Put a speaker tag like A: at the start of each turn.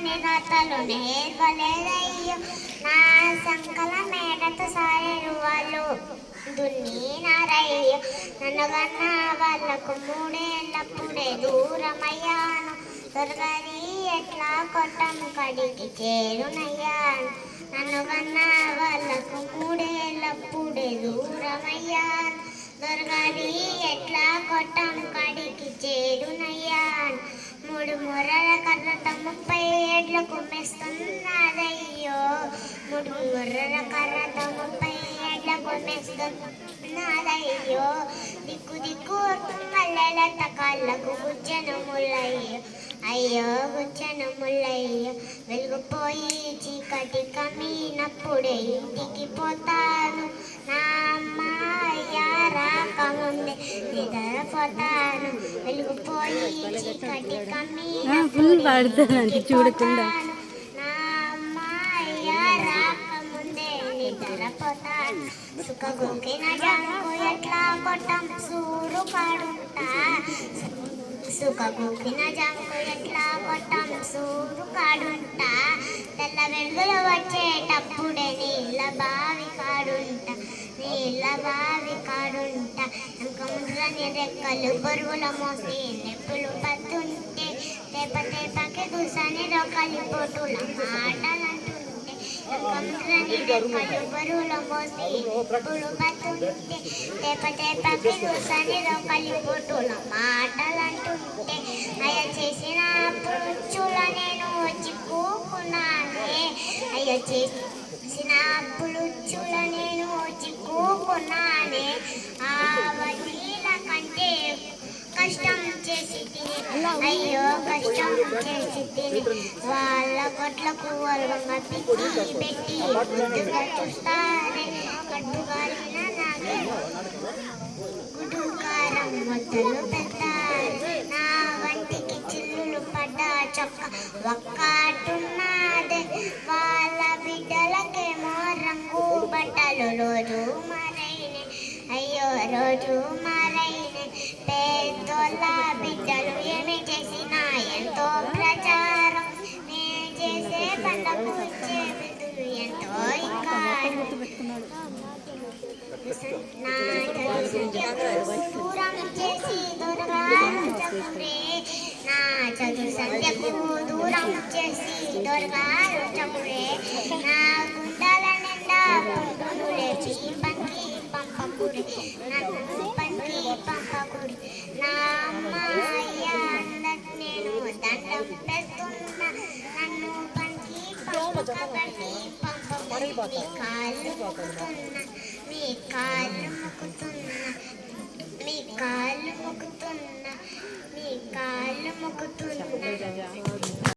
A: చక్కని రాతలు నేర్వలేదయ్యో నా సంకల మేడత సారేరు వాళ్ళు. దున్నీనారయ్యో నన్ను కన్నా వాళ్ళకు మూడేళ్ళప్పుడే దూరమయ్యాను. దొరకని ఎట్లా కొట్టం కడికి చేరునయ్యాను నన్ను కన్నా వాళ్ళకు మూడేళ్ళప్పుడే దూరమయ్యాను దొరకని ఎట్లా కొట్టం కడికి చేరునయ్యాను మూడు ముర్రల కర్రత ముప్పై ఏడ్లు కుమ్మేస్తున్నదయ్యో. మూడు ముర్రల కర్రతో ముప్పై ఏడ్ల కుమ్మేస్తున్నదయ్యో. దిక్కు దిక్కు మల్లెలత కాళ్ళకు గుజ్జను ముల్లయ్యో అయ్యో గుజ్జను ముల్లయ్యో వెలుగుపోయి చీకటి కమ్మినప్పుడే ఇంటికి పోతాను. నా అమ్మ రాకముందే నిద్రపోతాను వెలుగుపోయి చీకటి
B: ఫుల్ పడుతుందండి చూడకుండా.
A: నా రాకముందే నిద్రపోతాను ఎట్లా కొట్టం? సూరు ఎట్లా కొట్టం? సూరు కాడుంటా తెల్ల వెలుగులు వచ్చేటప్పుడే నీళ్ళ బావి కాడుంటా. నీళ్ళ బావి కాడుంటా. రెక్కలు బరువుల మోసి నెప్పులు పత్తుంటే తేప తేపకి కూసని రొక్కలు పొట్టుల మాటలంటుంటే ఇంకొండ్రని రెక్కలు బరువుల మోసి నెప్పులు పత్తుంటే తేప తేపకి కూసని రొక్కలు పొట్టుల మాటలంటుంటే అయ్య చేసిన పుచ్చుల నేను వచ్చి కూకున్నానే. అయ్య చేసిన పులుచుల నేను చిక్కుకున్నానే ఆ అయ్యో కష్టం చేసి తిని వాళ్ళ కొట్లకు వరవంగా పిచ్చి పెట్టి ముందుగా చూస్తానే. కట్టు కాలిన మొత్తలు నా వంటికి చిల్లులు పడ్డ చొక్క ఒక్కటున్నదే. వాళ్ళ బిడ్డలకేమో రంగు బట్టలు రోజు మరైనే అయ్యో రోజు మరైనే పేదోళ్ళ బిడ్డలు చదువు సంధ్యకు దూరం చేసి దొరగారుచకురే నా గుండెల నిండా పుట్టును లేచి పంకి పంపకురి నన్ను పంకి పంపకురి నా అమ్మాయ్య అందరికి నేను దండం పెడుతున్నా నన్ను పంకి పంపకబట్టి పంపకురి いい。か、どんなことなら